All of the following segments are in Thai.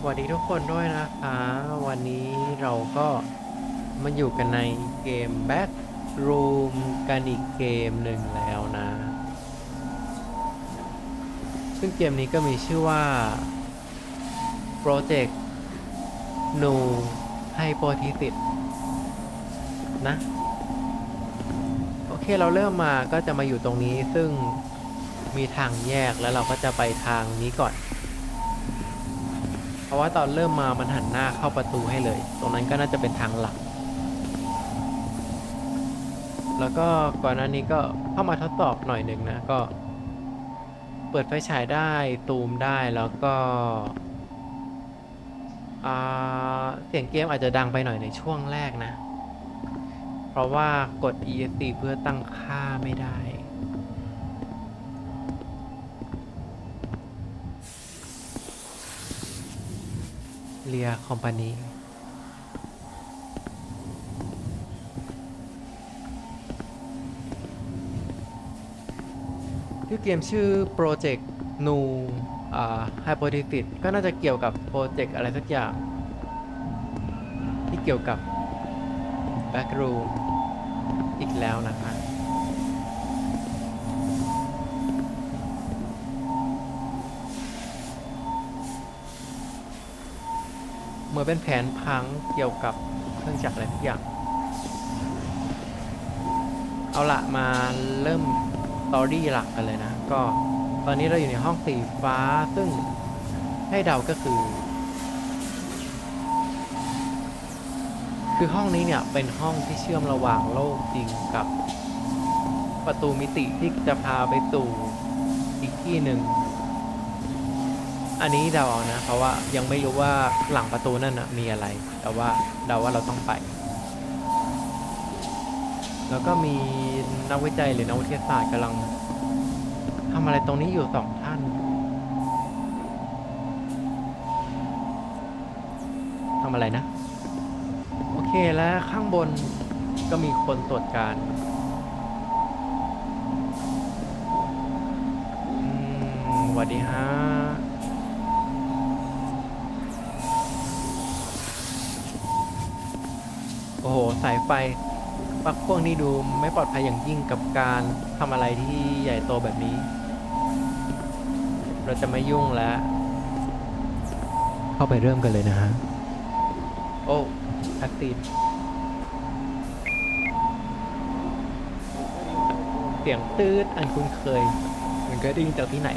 สวัสดีทุกคนด้วยนะคะ วันนี้เราก็มาอยู่กันในเกม Back Room กันอีกเกมหนึ่งแล้วนะ ซึ่งเกมนี้ก็มีชื่อว่า Project New Hypothesis นะ โอเคเราเริ่มมาก็จะมาอยู่ตรงนี้ซึ่งมีทางแยกแล้วเราก็จะไปทางนี้ก่อน เพราะว่าตอนเริ่มมามันหันหน้าเข้าประตูให้เลย ตรงนั้นก็น่าจะเป็นทางหลัก แล้วก็ก่อนหน้านี้ก็เข้ามาทดสอบหน่อยหนึ่งนะก็ เปิดไฟฉายได้ตูมได้แล้วก็เสียงเกมอาจจะดังไปหน่อยในช่วงแรกนะ เพราะว่ากด ESC เพื่อตั้งค่าไม่ได้ เรียคอมพานีชื่อเกมชื่อ Project New อ่า Hypothesis ก็น่าจะเกี่ยวกับโปรเจกต์อะไรสักอย่าง ที่เกี่ยวกับ Backroom อีกแล้วนะคะ เหมือนเป็นแผนพังเกี่ยวกับเครื่องจักรอะไรทุกอย่าง เอาละมาเริ่มตอรี่หลักกันเลยนะ ก็ตอนนี้เราอยู่ในห้องสีฟ้าซึ่งให้เดาก็คือ คือห้องนี้เนี่ยเป็นห้องที่เชื่อมระหว่างโลกจริงกับประตูมิติที่จะพาไปสู่อีกที่หนึ่ง อันนี้เดาเอานะ เพราะว่ายังไม่รู้ว่าหลังประตูนั่นนะมีอะไร แต่ว่าเดาว่าเราต้องไป แล้วก็มีนักวิจัยหรือนักวิทยาศาสตร์กำลังทำอะไรตรงนี้อยู่สองท่านทำอะไรนะ โอเคแล้วข้างบนก็มีคนตรวจการอืมสวัสดีฮะ อ้โห สายไฟปลั๊กพวกนี้ดูไม่ปลอดภัยอย่างยิ่งกับการทำอะไรที่ใหญ่โตแบบนี้ เราจะไม่ยุ่งแล้ว เข้าไปเริ่มกันเลยนะฮะ โอ้แอคตีนเสียงตืดอันคุ้นเคย มันก็ได้ยินจากที่ไหน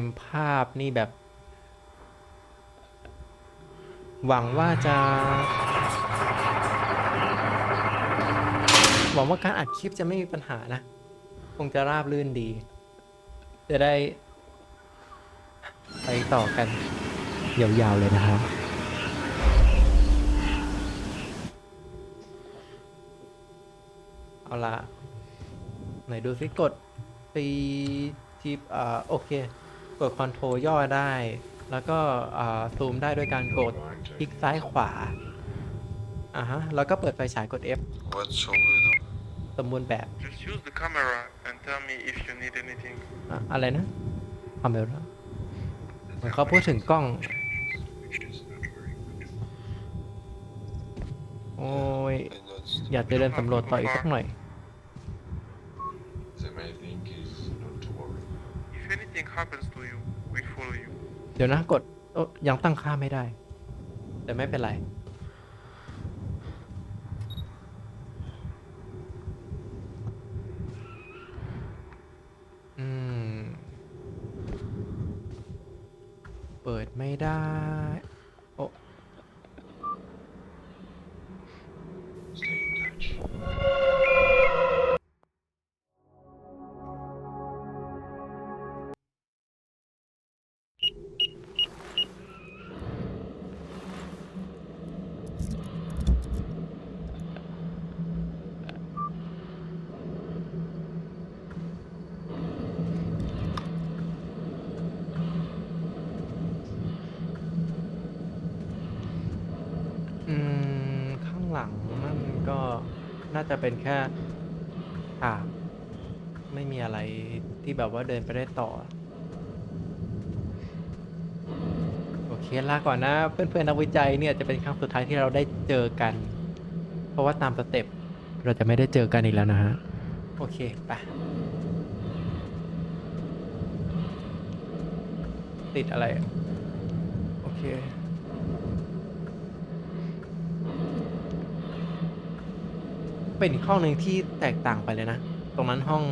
มภาพนี่แบบ หวังว่าจะ หวังว่าการอัดคลิปจะไม่มีปัญหานะ คงจะราบรื่นดี จะได้ ไปต่อกัน ยาวๆเลยนะครับเอาละไหนดูสิกดตีทีอ่าโอเค กดคอนโทรลย่อได้ แล้วก็อ่าซูมได้ด้วยการกดคลิกซ้ายขวาอ่าฮะแล้วก็เปิดไฟฉายกด F What shall we do? สมบูรณ์แบบ Just use the camera and tell me if you need anything. อะอะไรนะคอมเมลเหมือนเขาพูดถึงกล้อง โอ้ย I got อยากจะเดินสำรวจต่ออีกสักหน่อย เดี๋ยวนะกดโอ้ยังตั้งค่าไม่ได้ แต่ไม่เป็นไร อืม เปิดไม่ได้ จะเป็นแค่ฉากไม่มีอะไรที่แบบว่าเดินไปได้ต่อ โอเคลาก่อนนะ เพื่อนๆนักวิจัยเนี่ยจะเป็นครั้งสุดท้ายที่เราได้เจอกัน เพราะว่าตามสเต็ปเราจะไม่ได้เจอกันอีกแล้วนะฮะ โอเคไปติดอะไร โอเค เป็นอีกห้องหนึ่งที่แตกต่างไปเลยนะ ตรงนั้นห้อง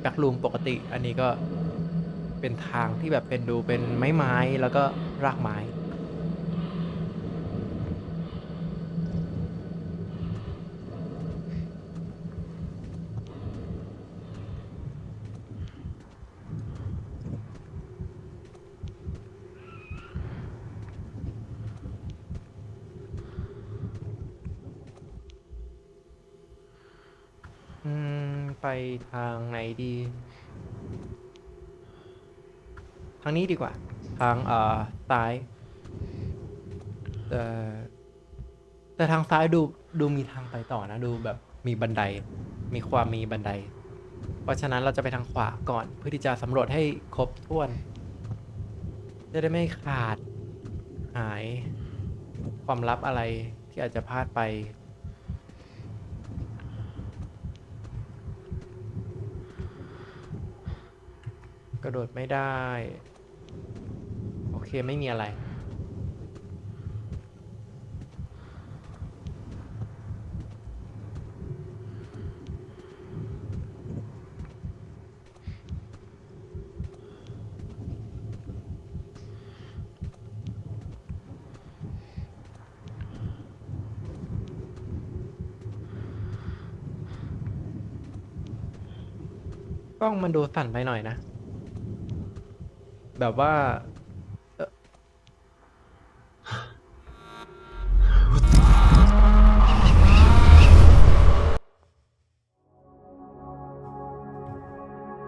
แบ็กรูมปกติ อันนี้ก็เป็นทางที่แบบเป็นดูเป็นไม้ไม้แล้วก็รากไม้ อืม ไปทางไหนดี ทางนี้ดีกว่า ทางเอ่อซ้ายแต่แต่ทางซ้ายดูดูมีทางไปต่อนะ ดูแบบมีบันได มีความมีบันได เพราะฉะนั้นเราจะไปทางขวาก่อน เพื่อที่จะสำรวจให้ครบถ้วน จะได้ไม่ขาดหายความลับอะไรที่อาจจะพลาดไป กระโดดไม่ได้ โอเคไม่มีอะไร กล้องมันดูสั่นไปหน่อยนะ แบบว่า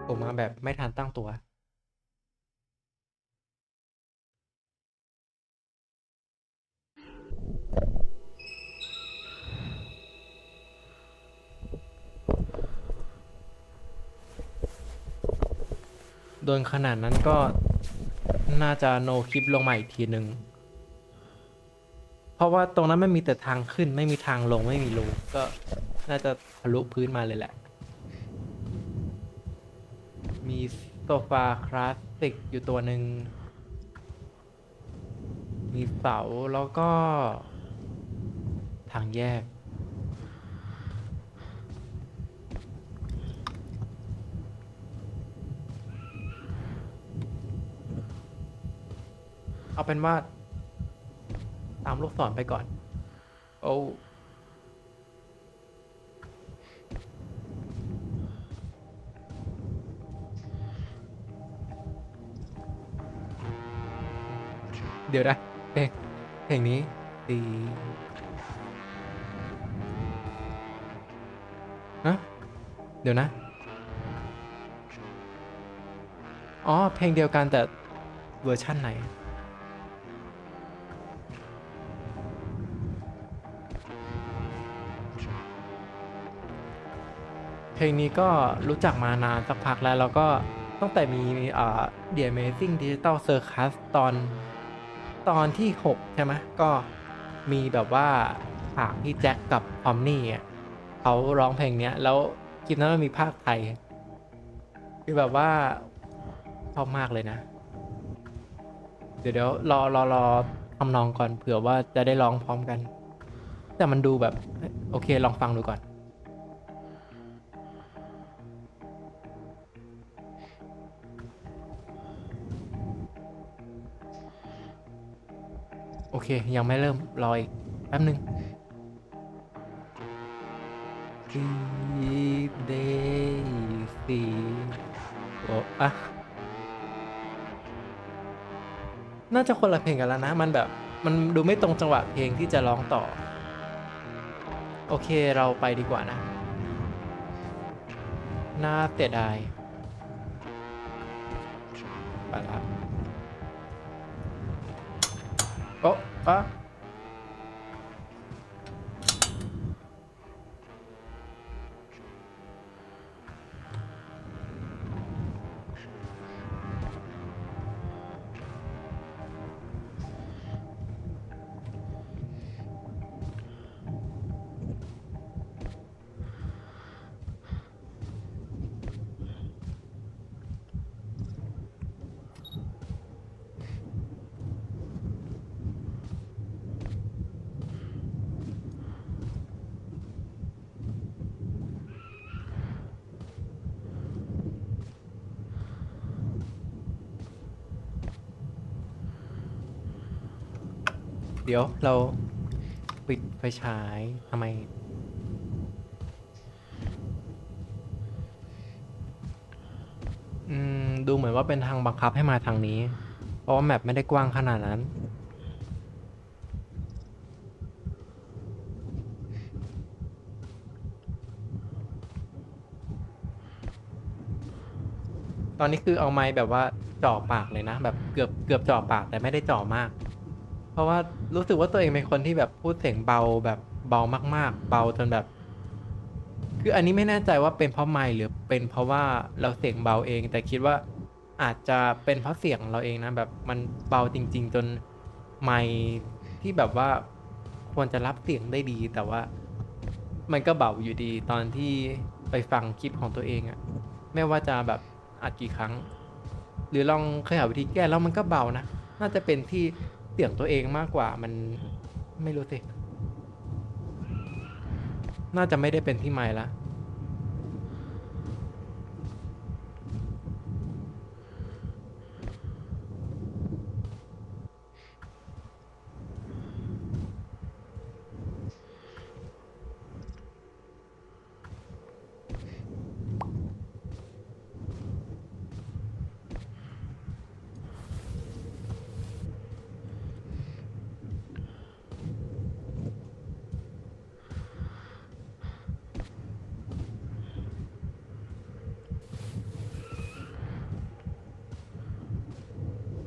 ผมมาแบบไม่ทันตั้งตัว โดนขนาดนั้นก็ น่าจะโนคลิปลงมาอีกทีหนึ่งเพราะว่าตรงนั้นไม่มีแต่ทางขึ้น ไม่มีทางลงไม่มีรูก็น่าจะทะลุพื้นมาเลยแหละ มีโซฟาคลาสสิกอยู่ตัวหนึ่ง มีเสาแล้วก็ ทางแยก เอาเป็นว่า ตามลูกศรไปก่อน โอ้เดี๋ยวนะเพลงเพลงนี้ดีฮะเดี๋ยวนะ อ๋อ เพลงเดียวกันแต่เวอร์ชั่นไหน ลงนี้ก็รู้จักมานานสักพักแล้ว แล้วก็ตั้งแต่มีอ่า The Amazing Digital Circus ตอนตอนที่ 6 ใช่ไหมก็มีแบบว่าฉากที่แจ็คกับพอมนี่เขาร้องเพลงเนี้ย แล้วคลิปนั้นมันมีภาคไทย คือแบบว่าชอบมากเลยนะ เดี๋ยวเดี๋ยวรอรอรอทำนองก่อนเผื่อว่าจะได้ร้องพร้อมกัน แต่มันดูแบบ โอเคลองฟังดูก่อน เค ยังไม่เริ่มรออีกแป๊บหนึ่งสีเดสีโอ้อะน่าจะคนละเพลงกันแล้วนะ มันแบบ มันดูไม่ตรงจังหวะเพลงที่จะร้องต่อ โอเคเราไปดีกว่านะ น่าเสียดายไปละโอ้ อ เดี๋ยวเราปิดไฟฉายทำไม อืม ดูเหมือนว่าเป็นทางบังคับให้มาทางนี้ เพราะว่าแมปไม่ได้กว้างขนาดนั้น ตอนนี้คือเอาไม้แบบว่าจ่อปากเลยนะ แบบเกือบเกือบจ่อปากแต่ไม่ได้จ่อมาก เพราะว่ารู้สึกว่าตัวเองเป็นคนที่แบบพูดเสียงเบาแบบเบามาก ๆ เบาจนแบบ คืออันนี้ไม่แน่ใจว่าเป็นเพราะไมค์หรือเป็นเพราะว่าเราเสียงเบาเอง แต่คิดว่าอาจจะเป็นเพราะเสียงเราเองนะแบบมันเบาจริง ๆ จนไมค์ที่แบบว่าควรจะรับเสียงได้ดี แต่ว่า มันก็เบาอยู่ดีตอนที่ไปฟังคลิปของตัวเองอะไม่ว่าจะแบบอัดกี่ครั้ง หรือลองเคยหาวิธีแก้แล้วมันก็เบานะน่าจะเป็นที่ เสียงตัวเองมากกว่ามันไม่รู้สิ น่าจะไม่ได้เป็นที่ไม้ละ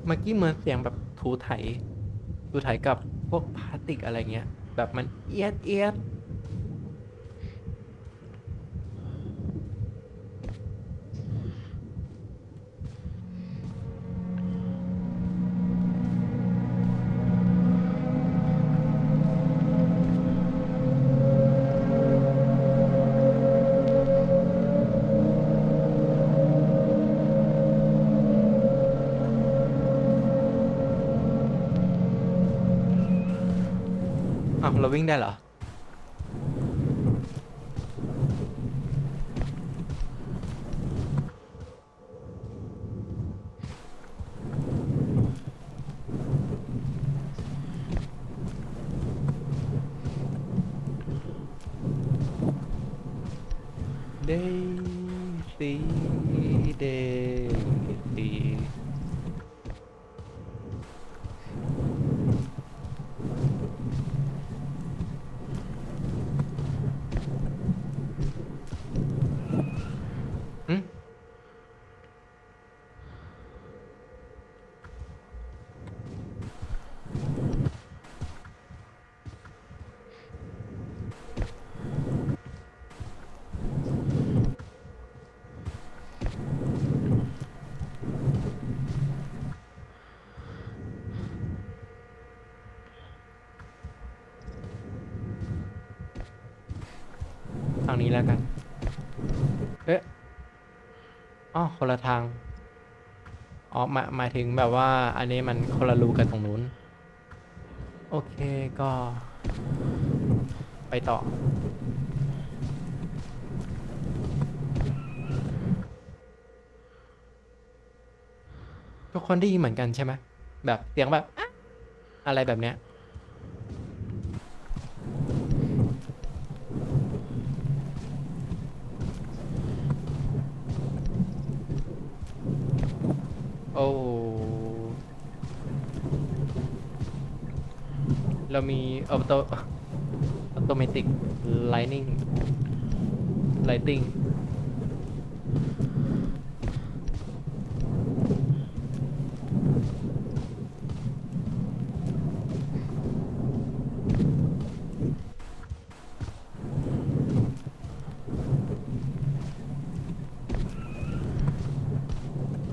เมื่อกี้เหมือนเสียงแบบถูไถถูไถกับพวกพลาสติกอะไรเงี้ย แบบมันเอียดเอียด อ้าวเราวิ่งได้เหรอ เดซีเดซี อืมทางนี้แล้วกัน เอ๊ะอ๋อคนละทาง อ๋อหมายหมายถึงแบบว่า อันนี้มันคนละรูกันตรงนู้น โอเคก็ ไปต่อทุกคนได้ยินเหมือนกันใช่ไหมแบบเสียงแบบ อะอะไรแบบเนี้ย โอ้ เรามีออโตออโตเมติกไลนิ่งไลติง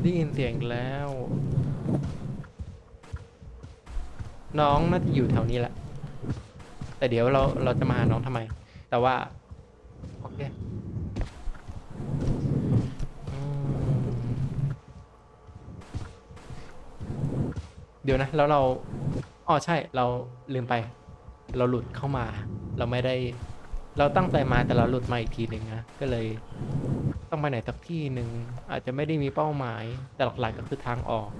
ได้ยินเสียงแล้ว น้องน่าจะอยู่แถวนี้แหละ แต่เดี๋ยวเราเราจะมาหาน้องทำไม แต่ว่า โอเคอืมเดี๋ยวนะ แล้วเราอ๋อใช่เราลืมไป เราหลุดเข้ามา เราไม่ได้ เราตั้งใจมาแต่เราหลุดมาอีกทีหนึ่งนะ ก็เลย ต้องไปไหนสักที่หนึ่งอาจจะไม่ได้มีเป้าหมาย แต่หลักๆก็คือทางออก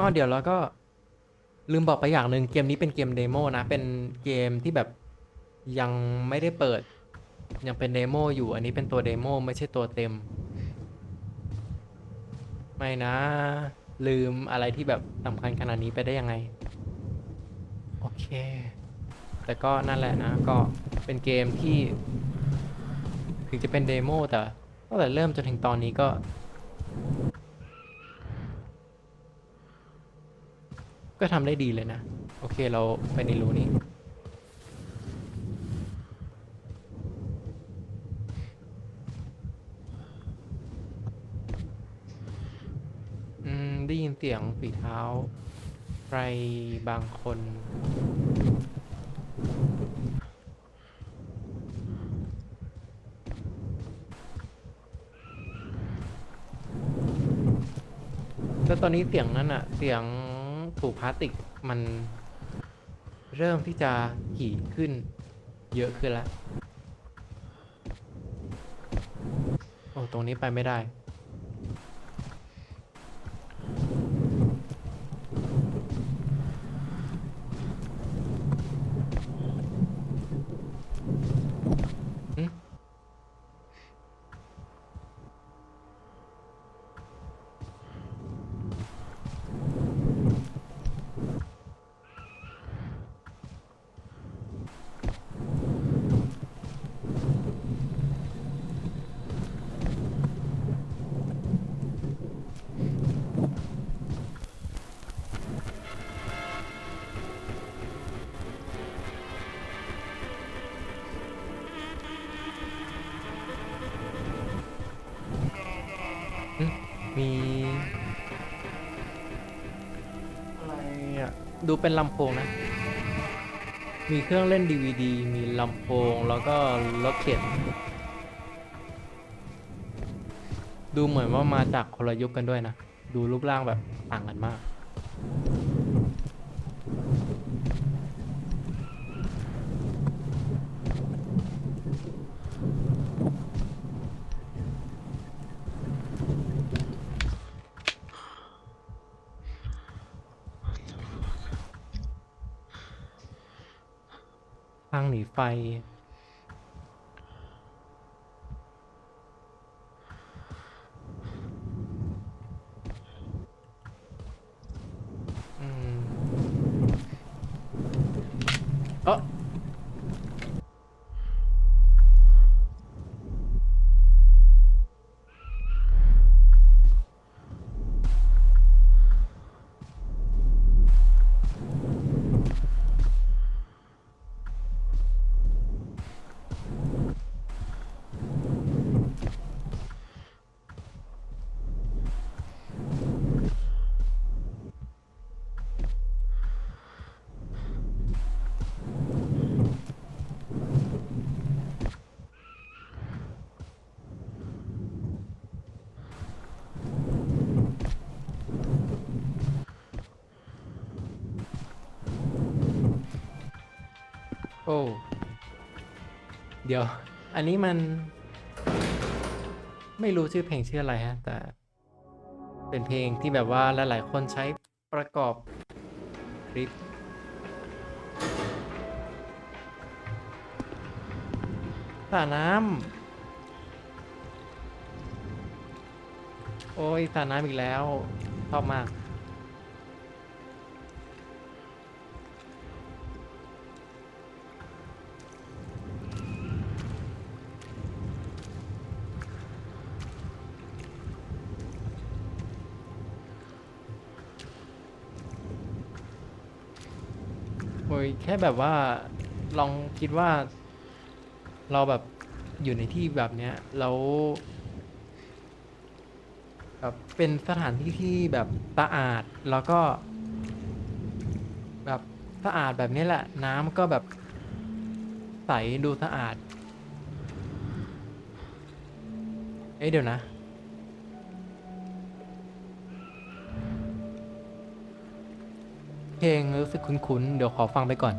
อ๋อเดี๋ยวเราก็ลืมบอกไปอย่างหนึ่งเกมนี้เป็นเกมเดโมนะ เป็นเกมที่แบบยังไม่ได้เปิด ยังเป็นเดโมอยู่ อันนี้เป็นตัวเดโมไม่ใช่ตัวเต็ม ไม่นะ ลืมอะไรที่แบบสำคัญขนาดนี้ไปได้ยังไง โอเค แต่ก็นั่นแหละนะ ก็เป็นเกมที่ ถึงจะเป็นเดโมแต่ตั้งแต่เริ่มจนถึงตอนนี้ก็ ก็ทำได้ดีเลยนะ โอเคเราไปในรูนี้ อืม ได้ยินเสียงฝีเท้าใครบางคน แล้วตอนนี้เสียงนั้นอะเสียง ถูกพลาสติกมันเริ่มที่จะขีดขึ้นเยอะขึ้นแล้ว โอ้ ตรงนี้ไปไม่ได้ ดูเป็นลำโพงนะ มีเครื่องเล่น DVD มีลำโพงแล้วก็รถเข็น ดูเหมือนว่ามาจากคนละยุคกันด้วยนะ ดูรูปร่างแบบต่างกันมาก ไฟ อ้เดี๋ยว อันนี้มัน ไม่รู้ชื่อเพลงชื่ออะไรฮะ แต่ เป็นเพลงที่แบบว่าหลายๆคนใช้ประกอบคลิปสระน้ำ โอ้ยสระน้ำอีกแล้วชอบมาก แค่แบบว่าลองคิดว่า เราแบบอยู่ในที่แบบเนี้ยแล้วแบบเป็นสถานที่ที่แบบสะอาดแล้วก็ แบบสะอาดแบบนี้แหละ น้ำก็แบบใสดูสะอาด เอ้ยเดี๋ยวนะ เพลงรู้สึกคุ้นๆ เดี๋ยวขอฟังไปก่อน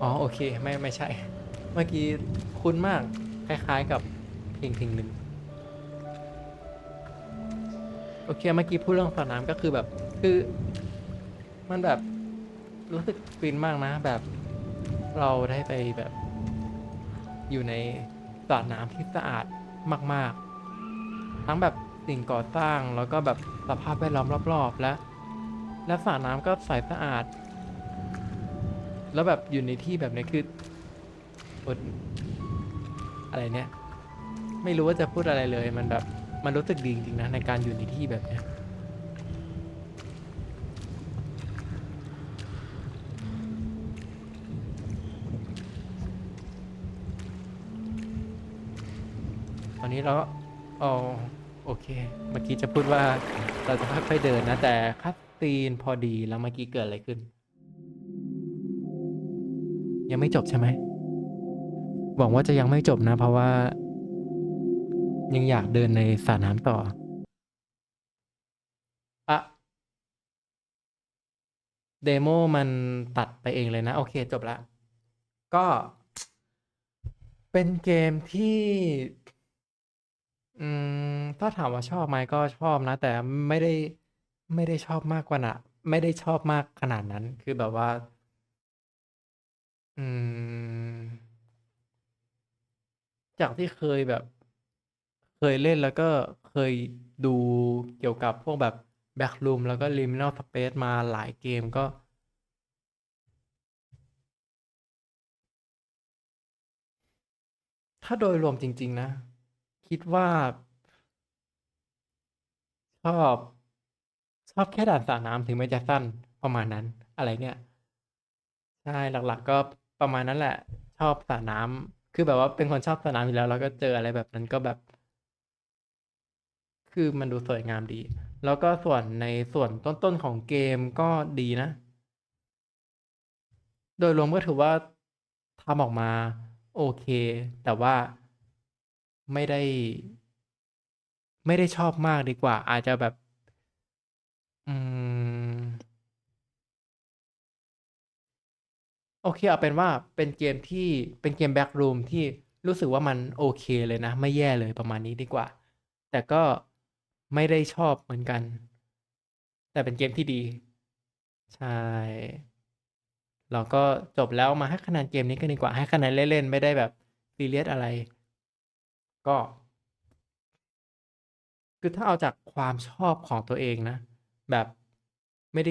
อ๋อโอเคไม่ไม่ใช่ เมื่อกี้คุ้นมาก คล้ายๆกับเพลงเพลงหนึ่งโอเคเมื่อกี้พูดเรื่องสระน้ำก็คือแบบ คือ มันแบบรู้สึกฟินมากนะ แบบเราได้ไปแบบ อยู่ในสระน้ำที่สะอาดมาก ๆ ทั้งแบบสิ่งก่อสร้างแล้วก็แบบสภาพแวดล้อมรอบ ๆ และ และสระน้ำก็ใสสะอาด แล้วแบบอยู่ในที่แบบนี้คืออดอะไรเนี่ย ไม่รู้ว่าจะพูดอะไรเลย มันแบบมันรู้สึกดีจริงๆนะในการอยู่ในที่แบบเนี้ยตอนนี้เราก็อ๋อโอเค เมื่อกี้จะพูดว่าเราจะค่อยๆเดินนะแต่คัด ซีนพอดีแล้วเมื่อกี้เกิดอะไรขึ้น ยังไม่จบใช่ไหมหวังว่าจะยังไม่จบนะ เพราะว่า ยังอยากเดินในสระน้ำต่ออะเดโมมันตัดไปเองเลยนะ โอเค จบละ ก็ เป็นเกมที่ อืม ถ้าถามว่าชอบไหมก็ชอบนะ แต่ไม่ได้ ไม่ได้ชอบมากกว่านะไม่ได้ชอบมากขนาดนั้น คือแบบว่า อืม จากที่เคยแบบ เคยเล่น แล้วก็เคยดูเกี่ยวกับพวกแบบ Backroom แล้วก็ Liminal Space มาหลายเกมก็ ถ้าโดยรวมจริง ๆ นะ คิดว่า ชอบ ชอบแค่ด่านสระน้ำถึงแม้จะสั้นประมาณนั้นอะไรเนี่ยใช่หลักๆก็ประมาณนั้นแหละ ชอบสระน้ำคือแบบว่าเป็นคนชอบสระน้ำอยู่แล้ว แล้วก็เจออะไรแบบนั้นก็แบบ คือมันดูสวยงามดี แล้วก็ส่วนในส่วนต้นๆของเกมก็ดีนะ โดยรวมก็ถือว่าทำออกมาโอเค แต่ว่าไม่ได้ ไม่ได้ชอบมากดีกว่า อาจจะแบบ อืม โอเค เอาเป็นว่า เป็นเกมที่ เป็นเกม Backroom ที่รู้สึกว่ามันโอเคเลยนะ ไม่แย่เลยประมาณนี้ดีกว่า แต่ก็ไม่ได้ชอบเหมือนกัน แต่เป็นเกมที่ดี ใช่ เราก็จบแล้วมาให้คะแนนเกมนี้กันดีกว่า ให้คะแนนเล่น ๆ ไม่ได้แบบซีเรียสอะไร ก็ คือถ้าเอาจากความชอบของตัวเองนะ แบบไม่ได้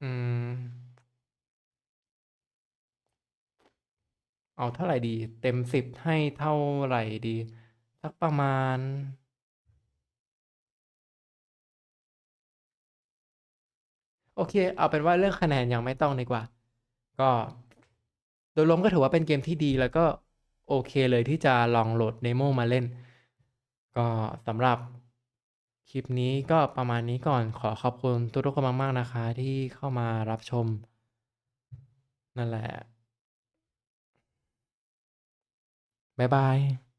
อืม เอาเท่าไหร่ดี เต็ม10ให้เท่าไหร่ดี สักประมาณ โอเค เอาเป็นว่าเรื่องคะแนนยังไม่ต้องดีกว่า ก็โดยรวมก็ถือว่าเป็นเกมที่ดีแล้วก็โอเคเลยที่จะลองโหลด Demo มาเล่น ก็สำหรับ คลิปนี้ก็ประมาณนี้ก่อนขอขอบคุณทุกๆคนมากๆนะคะ ที่เข้ามารับชม นั่นแหละ บ๊ายบาย